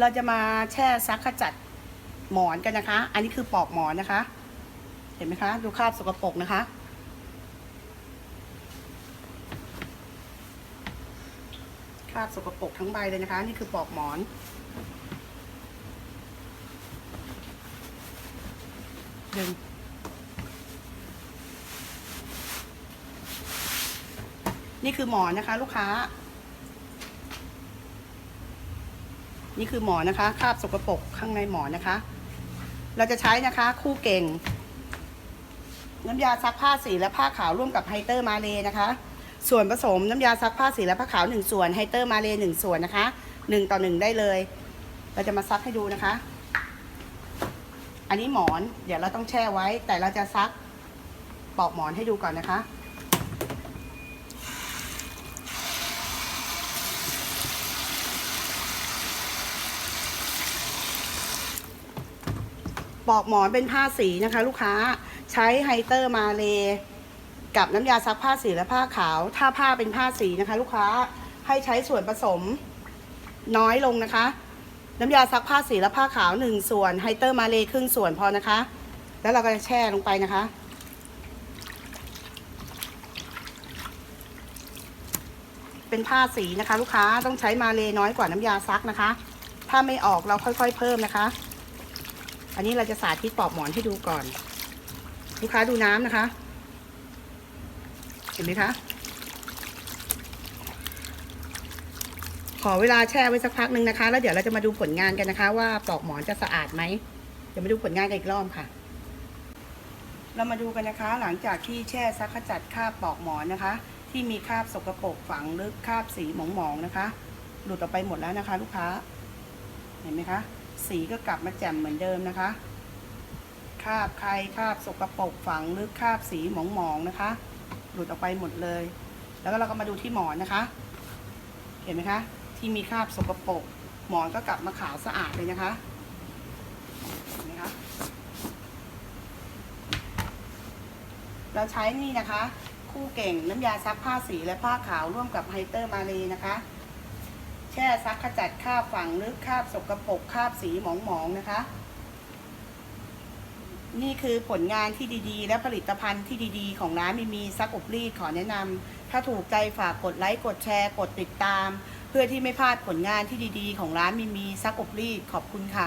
เราจะมาแช่ซักขจัดหมอนกันนะคะ อันนี้คือปอกหมอนนะคะ เห็นไหมคะ ดูคราบสกปรกนะคะ คราบสกปรกทั้งใบเลยนะคะ นี่คือปอกหมอนดึงนี่คือหมอนนะคะ ลูกค้า นี่คือหมอนนะคะคราบสกปรกข้างในหมอนนะคะ เราจะใช้นะคะคู่เก่ง น้ำยาซักผ้าสีและผ้าขาวร่วมกับไฮเตอร์มาเลนะคะ ส่วนผสมน้ำยาซักผ้าสีและผ้าขาวหนึ่งส่วนไฮเตอร์มาเลหนึ่งส่วนนะคะหนึ่งต่อหนึ่งได้เลย เราจะมาซักให้ดูนะคะ อันนี้หมอนเดี๋ยวเราต้องแช่ไว้ แต่เราจะซักปอกหมอนให้ดูก่อนนะคะ ปอกหมอนเป็นผ้าสีนะคะ ลูกค้าใช้ไฮเตอร์มาเลกับน้ำยาซักผ้าสีและผ้าขาว ถ้าผ้าเป็นผ้าสีนะคะ ลูกค้าให้ใช้ส่วนผสมน้อยลงนะคะ น้ำยาซักผ้าสีและผ้าขาวหนึ่งส่วนไฮเตอร์มาเลครึ่งส่วนพอนะคะ แล้วเราก็จะแช่ลงไปนะคะ เป็นผ้าสีนะคะ ลูกค้าต้องใช้มาเลน้อยกว่าน้ำยาซักนะคะ ถ้าไม่ออกเราค่อย ๆ เพิ่มนะคะ อันนี้เราจะสาธิตปอกหมอนให้ดูก่อน ลูกค้าดูน้ำนะคะ เห็นไหมคะ ขอเวลาแช่ไว้สักพักหนึ่งนะคะ แล้วเดี๋ยวเราจะมาดูผลงานกันนะคะ ว่าปอกหมอนจะสะอาดไหมเดี๋ยวมาดูผลงานกันอีกรอบค่ะ เรามาดูกันนะคะ หลังจากที่แช่ซักขจัดคราบปอกหมอนนะคะ ที่มีคราบสกปรกฝังลึกคราบสีหมองๆนะคะ หลุดออกไปหมดแล้วนะคะ ลูกค้า เห็นไหมคะ สีก็กลับมาแจ่มเหมือนเดิมนะคะคราบใครคราบสกปรกฝังลึกคราบสีหมองๆนะคะ หลุดออกไปหมดเลย แล้วก็เราก็มาดูที่หมอนนะคะ เห็นไหมคะ ที่มีคราบสกปรกหมอนก็กลับมาขาวสะอาดเลยนะคะเห็นไหมคะเราใช้นี่นะคะ คู่เก่งน้ำยาซักผ้าสีและผ้าขาวร่วมกับไฮเตอร์มาเลนะคะ แช่ซักขจัดคราบฝังลึกคราบสกปรกคราบสีหมองๆนะคะ นี่คือผลงานที่ดีๆ และผลิตภัณฑ์ที่ดีๆ ของร้านมีมีซักอบรีดขอแนะนำถ้าถูกใจฝากกดไลค์กดแชร์ กดติดตาม เพื่อที่ไม่พลาดผลงานที่ดีๆ ของร้านมีมีซักอบรีดขอบคุณค่ะ